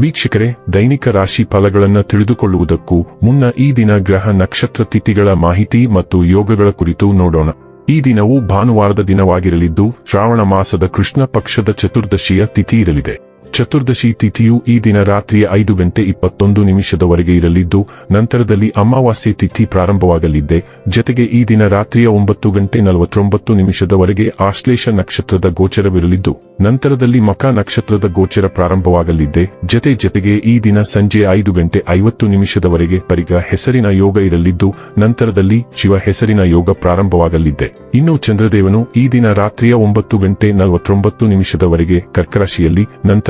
ವೀಕ್ಷಕರೇ, ದೈನಿಕ ರಾಶಿ ಫಲಗಳನ್ನು ತಿಳಿದುಕೊಳ್ಳುವುದಕ್ಕೂ ಮುನ್ನ ಈ ದಿನ ಗ್ರಹ ನಕ್ಷತ್ರ ತಿಥಿಗಳ ಮಾಹಿತಿ ಮತ್ತು ಯೋಗಗಳ ಕುರಿತು ನೋಡೋಣ. ಈ ದಿನವು ಭಾನುವಾರದ ದಿನವಾಗಿರಲಿದ್ದು ಶ್ರಾವಣ ಮಾಸದ ಕೃಷ್ಣ ಪಕ್ಷದ ಚತುರ್ದಶಿಯ ತಿಥಿ ಇರಲಿದೆ. ಚತುರ್ದಶಿ ತಿಥಿಯು ಈ ದಿನ ರಾತ್ರಿಯ ಐದು ಗಂಟೆ ಇಪ್ಪತ್ತೊಂದು ನಿಮಿಷದವರೆಗೆ ಇರಲಿದ್ದು, ನಂತರದಲ್ಲಿ ಅಮಾವಾಸ್ಯೆ ತಿಥಿ ಪ್ರಾರಂಭವಾಗಲಿದೆ ಜತೆಗೆ ಈ ದಿನ ರಾತ್ರಿಯ ಒಂಬತ್ತು ಗಂಟೆ ನಲವತ್ತೊಂಬತ್ತು ನಿಮಿಷದವರೆಗೆ ಆಶ್ಲೇಷ ನಕ್ಷತ್ರದ ಗೋಚರವಿರಲಿದ್ದು, ನಂತರದಲ್ಲಿ ಮಕ ನಕ್ಷತ್ರದ ಗೋಚರ ಪ್ರಾರಂಭವಾಗಲಿದ್ದೆ. ಜತೆ ಜತೆಗೆ ಈ ದಿನ ಸಂಜೆ ಐದು ಗಂಟೆ ಐವತ್ತು ನಿಮಿಷದವರೆಗೆ ಪರಿಗ ಹೆಸರಿನ ಯೋಗ ಇರಲಿದ್ದು, ನಂತರದಲ್ಲಿ ಶಿವ ಹೆಸರಿನ ಯೋಗ ಪ್ರಾರಂಭವಾಗಲಿದೆ ಇನ್ನು ಚಂದ್ರದೇವನು ಈ ದಿನ ರಾತ್ರಿಯ ಒಂಬತ್ತು ಗಂಟೆ ನಲವತ್ತೊಂಬತ್ತು ನಿಮಿಷದವರೆಗೆ ಕರ್ಕರಾಶಿಯಲ್ಲಿ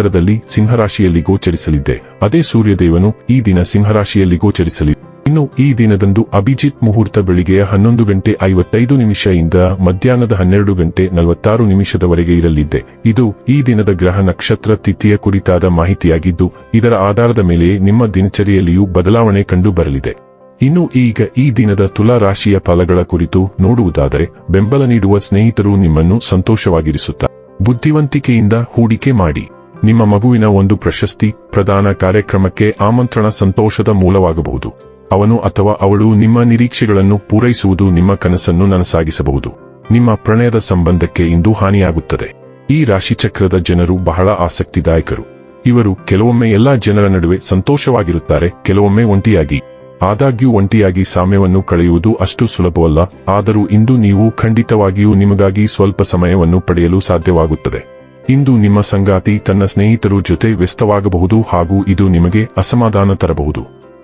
ನಂತರದಲ್ಲಿ ಸಿಂಹರಾಶಿಯಲ್ಲಿ ಗೋಚರಿಸಲಿದ್ದೆ. ಅದೇ ಸೂರ್ಯದೇವನು ಈ ದಿನ ಸಿಂಹರಾಶಿಯಲ್ಲಿ ಗೋಚರಿಸಲಿದೆ ಇನ್ನು ಈ ದಿನದಂದು ಅಭಿಜಿತ್ ಮುಹೂರ್ತ ಬೆಳಿಗ್ಗೆಯ ಹನ್ನೊಂದು ಗಂಟೆ ಐವತ್ತೈದು ನಿಮಿಷ ಇಂದ ಮಧ್ಯಾಹ್ನದ ಹನ್ನೆರಡು ಗಂಟೆ ನಲವತ್ತಾರು ನಿಮಿಷದವರೆಗೆ ಇರಲಿದ್ದೆ. ಇದು ಈ ದಿನದ ಗ್ರಹ ನಕ್ಷತ್ರ ತಿಥಿಯ ಕುರಿತಾದ ಮಾಹಿತಿಯಾಗಿದ್ದು, ಇದರ ಆಧಾರದ ಮೇಲೆ ನಿಮ್ಮ ದಿನಚರಿಯಲ್ಲಿಯೂ ಬದಲಾವಣೆ ಕಂಡು ಬರಲಿದೆ ಇನ್ನು ಈಗ ಈ ದಿನದ ತುಲಾ ರಾಶಿಯ ಫಲಗಳ ಕುರಿತು ನೋಡುವುದಾದರೆ, ಬೆಂಬಲ ನೀಡುವ ಸ್ನೇಹಿತರು ನಿಮ್ಮನ್ನು ಸಂತೋಷವಾಗಿರಿಸುತ್ತಾರೆ ಬುದ್ಧಿವಂತಿಕೆಯಿಂದ ಹೂಡಿಕೆ ಮಾಡಿ. ನಿಮ್ಮ ಮಗುವಿನ ಒಂದು ಪ್ರಶಸ್ತಿ, ಪ್ರದಾನ ಕಾರ್ಯಕ್ರಮಕ್ಕೆ ಆಮಂತ್ರಣ ಸಂತೋಷದ ಮೂಲವಾಗಬಹುದು. ಅವನು ಅಥವಾ ಅವಳು ನಿಮ್ಮ ನಿರೀಕ್ಷೆಗಳನ್ನು ಪೂರೈಸುವುದು ನಿಮ್ಮ ಕನಸನ್ನು ನನಸಾಗಿಸಬಹುದು. ನಿಮ್ಮ ಪ್ರಣಯದ ಸಂಬಂಧಕ್ಕೆ ಇಂದು ಹಾನಿಯಾಗುತ್ತದೆ. ಈ ರಾಶಿಚಕ್ರದ ಜನರು ಬಹಳ ಆಸಕ್ತಿದಾಯಕರು. ಇವರು ಕೆಲವೊಮ್ಮೆ ಎಲ್ಲಾ ಜನರ ನಡುವೆ ಸಂತೋಷವಾಗಿರುತ್ತಾರೆ, ಕೆಲವೊಮ್ಮೆ ಒಂಟಿಯಾಗಿ. ಆದಾಗ್ಯೂ ಒಂಟಿಯಾಗಿ ಸಾಮ್ಯವನ್ನು ಕಳೆಯುವುದು ಅಷ್ಟು ಸುಲಭವಲ್ಲ, ಆದರೂ ಇಂದು ನೀವು ಖಂಡಿತವಾಗಿಯೂ ನಿಮಗಾಗಿ ಸ್ವಲ್ಪ ಸಮಯವನ್ನು ಪಡೆಯಲು ಸಾಧ್ಯವಾಗುತ್ತದೆ. ಇಂದು ನಿಮ್ಮ ಸಂಗಾತಿ ತನ್ನ ಸ್ನೇಹಿತರು ಜೊತೆ ವ್ಯಸ್ತವಾಗಬಹುದು ಹಾಗೂ ಇದು ನಿಮಗೆ ಅಸಮಾಧಾನ ತರಬಹುದು.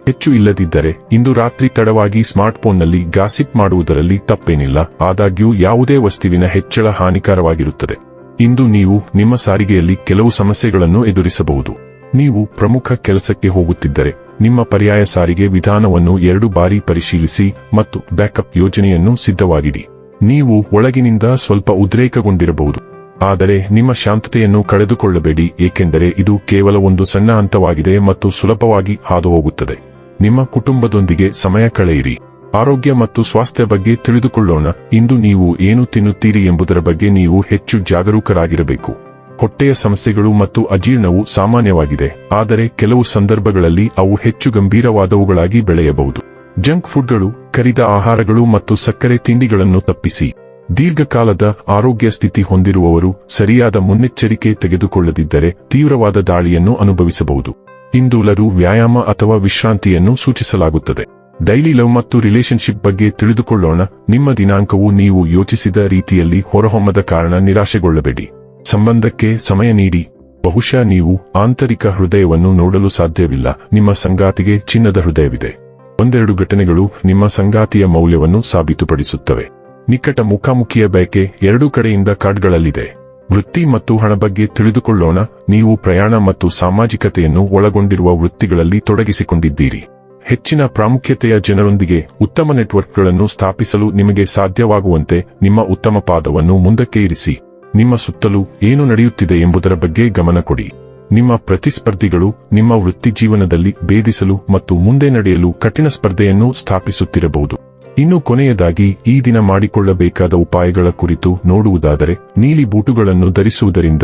ಹೆಚ್ಚು ಇಲ್ಲದಿದ್ದರೆ ಇಂದು ರಾತ್ರಿ ತಡವಾಗಿ ಸ್ಮಾರ್ಟ್ಫೋನ್ನಲ್ಲಿ ಗಾಸಿಪ್ ಮಾಡುವುದರಲ್ಲಿ ತಪ್ಪೇನಿಲ್ಲ, ಆದಾಗ್ಯೂ ಯಾವುದೇ ವಸ್ತುವಿನ ಹೆಚ್ಚಳ ಹಾನಿಕರವಾಗಿರುತ್ತದೆ. ಇಂದು ನೀವು ನಿಮ್ಮ ಸಾರಿಗೆಯಲ್ಲಿ ಕೆಲವು ಸಮಸ್ಯೆಗಳನ್ನು ಎದುರಿಸಬಹುದು. ನೀವು ಪ್ರಮುಖ ಕೆಲಸಕ್ಕೆ ಹೋಗುತ್ತಿದ್ದರೆ, ನಿಮ್ಮ ಪರ್ಯಾಯ ಸಾರಿಗೆ ವಿಧಾನವನ್ನು ಎರಡು ಬಾರಿ ಪರಿಶೀಲಿಸಿ ಮತ್ತು ಬ್ಯಾಕಪ್ ಯೋಜನೆಯನ್ನು ಸಿದ್ಧವಾಗಿಡಿ. ನೀವು ಒಳಗಿನಿಂದ ಸ್ವಲ್ಪ ಉದ್ರೇಕಗೊಂಡಿರಬಹುದು. ಆದರೆ ನಿಮ್ಮ ಶಾಂತತೆಯನ್ನು ಕಳೆದುಕೊಳ್ಳಬೇಡಿ, ಏಕೆಂದರೆ ಇದು ಕೇವಲ ಒಂದು ಸಣ್ಣ ಹಂತವಾಗಿದೆ ಮತ್ತು ಸುಲಭವಾಗಿ ಹಾದುಹೋಗುತ್ತದೆ. ನಿಮ್ಮ ಕುಟುಂಬದೊಂದಿಗೆ ಸಮಯ ಕಳೆಯಿರಿ. ಆರೋಗ್ಯ ಮತ್ತು ಸ್ವಾಸ್ಥ್ಯ ಬಗ್ಗೆ ತಿಳಿದುಕೊಳ್ಳೋಣ. ಇಂದು ನೀವು ಏನು ತಿನ್ನುತ್ತೀರಿ ಎಂಬುದರ ಬಗ್ಗೆ ನೀವು ಹೆಚ್ಚು ಜಾಗರೂಕರಾಗಿರಬೇಕು. ಹೊಟ್ಟೆಯ ಸಮಸ್ಯೆಗಳು ಮತ್ತು ಅಜೀರ್ಣವು ಸಾಮಾನ್ಯವಾಗಿದೆ, ಆದರೆ ಕೆಲವು ಸಂದರ್ಭಗಳಲ್ಲಿ ಅವು ಹೆಚ್ಚು ಗಂಭೀರವಾದವುಗಳಾಗಿ ಬೆಳೆಯಬಹುದು. ಜಂಕ್ ಫುಡ್ಗಳು ಕರಿದ ಆಹಾರಗಳು ಮತ್ತು ಸಕ್ಕರೆ ತಿಂಡಿಗಳನ್ನು ತಪ್ಪಿಸಿ. ದೀರ್ಘಕಾಲದ ಆರೋಗ್ಯ ಸ್ಥಿತಿ ಹೊಂದಿರುವವರು ಸರಿಯಾದ ಮುನ್ನೆಚ್ಚರಿಕೆ ತೆಗೆದುಕೊಳ್ಳದಿದ್ದರೆ ತೀವ್ರವಾದ ದಾಳಿಯನ್ನು ಅನುಭವಿಸಬಹುದು. ಇಂದೂಲರು ವ್ಯಾಯಾಮ ಅಥವಾ ವಿಶ್ರಾಂತಿಯನ್ನು ಸೂಚಿಸಲಾಗುತ್ತದೆ. ಡೈಲಿ ಲವ್ ಮತ್ತು ರಿಲೇಶನ್ಶಿಪ್ ಬಗ್ಗೆ ತಿಳಿದುಕೊಳ್ಳೋಣ. ನಿಮ್ಮ ದಿನಾಂಕವು ನೀವು ಯೋಚಿಸಿದ ರೀತಿಯಲ್ಲಿ ಹೊರಹೊಮ್ಮದ ಕಾರಣ ನಿರಾಶೆಗೊಳ್ಳಬೇಡಿ. ಸಂಬಂಧಕ್ಕೆ ಸಮಯ ನೀಡಿ. ಬಹುಶಃ ನೀವು ಆಂತರಿಕ ಹೃದಯವನ್ನು ನೋಡಲು ಸಾಧ್ಯವಿಲ್ಲ. ನಿಮ್ಮ ಸಂಗಾತಿಗೆ ಚಿನ್ನದ ಹೃದಯವಿದೆ. ಒಂದೆರಡು ಘಟನೆಗಳು ನಿಮ್ಮ ಸಂಗಾತಿಯ ಮೌಲ್ಯವನ್ನು ಸಾಬೀತುಪಡಿಸುತ್ತವೆ. ನಿಕಟ ಮುಖಾಮುಖಿಯ ಬಯಕೆ ಎರಡೂ ಕಡೆಯಿಂದ ಕಾರ್ಡ್ಗಳಲ್ಲಿದೆ ವೃತ್ತಿ ಮತ್ತು ಹಣ ಬಗ್ಗೆ ತಿಳಿದುಕೊಳ್ಳೋಣ. ನೀವು ಪ್ರಯಾಣ ಮತ್ತು ಸಾಮಾಜಿಕತೆಯನ್ನು ಒಳಗೊಂಡಿರುವ ವೃತ್ತಿಗಳಲ್ಲಿ ತೊಡಗಿಸಿಕೊಂಡಿದ್ದೀರಿ. ಹೆಚ್ಚಿನ ಪ್ರಾಮುಖ್ಯತೆಯ ಜನರೊಂದಿಗೆ ಉತ್ತಮ ನೆಟ್ವರ್ಕ್ಗಳನ್ನು ಸ್ಥಾಪಿಸಲು ನಿಮಗೆ ಸಾಧ್ಯವಾಗುವಂತೆ ನಿಮ್ಮ ಉತ್ತಮ ಪಾದವನ್ನು ಮುಂದಕ್ಕೆ ಇರಿಸಿ. ನಿಮ್ಮ ಸುತ್ತಲೂ ಏನು ನಡೆಯುತ್ತಿದೆ ಎಂಬುದರ ಬಗ್ಗೆ ಗಮನ ಕೊಡಿ. ನಿಮ್ಮ ಪ್ರತಿಸ್ಪರ್ಧಿಗಳು ನಿಮ್ಮ ವೃತ್ತಿ ಜೀವನದಲ್ಲಿ ಭೇದಿಸಲು ಮತ್ತು ಮುಂದೆ ನಡೆಯಲು ಕಠಿಣ ಸ್ಪರ್ಧೆಯನ್ನು ಸ್ಥಾಪಿಸುತ್ತಿರಬಹುದು. ಇನ್ನು ಕೊನೆಯದಾಗಿ ಈ ದಿನ ಮಾಡಿಕೊಳ್ಳಬೇಕಾದ ಉಪಾಯಗಳ ಕುರಿತು ನೋಡುವುದಾದರೆ, ನೀಲಿ ಬೂಟುಗಳನ್ನು ಧರಿಸುವುದರಿಂದ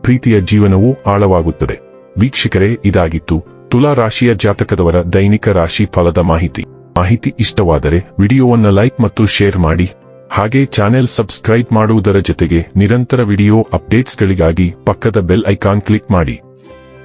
ಪ್ರೀತಿಯ ಜೀವನವೂ ಆಳವಾಗುತ್ತದೆ. ವೀಕ್ಷಕರೇ, ಇದಾಗಿತ್ತು ತುಲಾ ರಾಶಿಯ ಜಾತಕದವರ ದೈನಿಕ ರಾಶಿ ಫಲದ ಮಾಹಿತಿ. ಮಾಹಿತಿ ಇಷ್ಟವಾದರೆ ವಿಡಿಯೋವನ್ನು ಲೈಕ್ ಮತ್ತು ಶೇರ್ ಮಾಡಿ. ಹಾಗೆ ಚಾನೆಲ್ ಸಬ್ಸ್ಕ್ರೈಬ್ ಮಾಡುವುದರ ಜೊತೆಗೆ ನಿರಂತರ ವಿಡಿಯೋ ಅಪ್ಡೇಟ್ಸ್ಗಳಿಗಾಗಿ ಪಕ್ಕದ ಬೆಲ್ ಐಕಾನ್ ಕ್ಲಿಕ್ ಮಾಡಿ.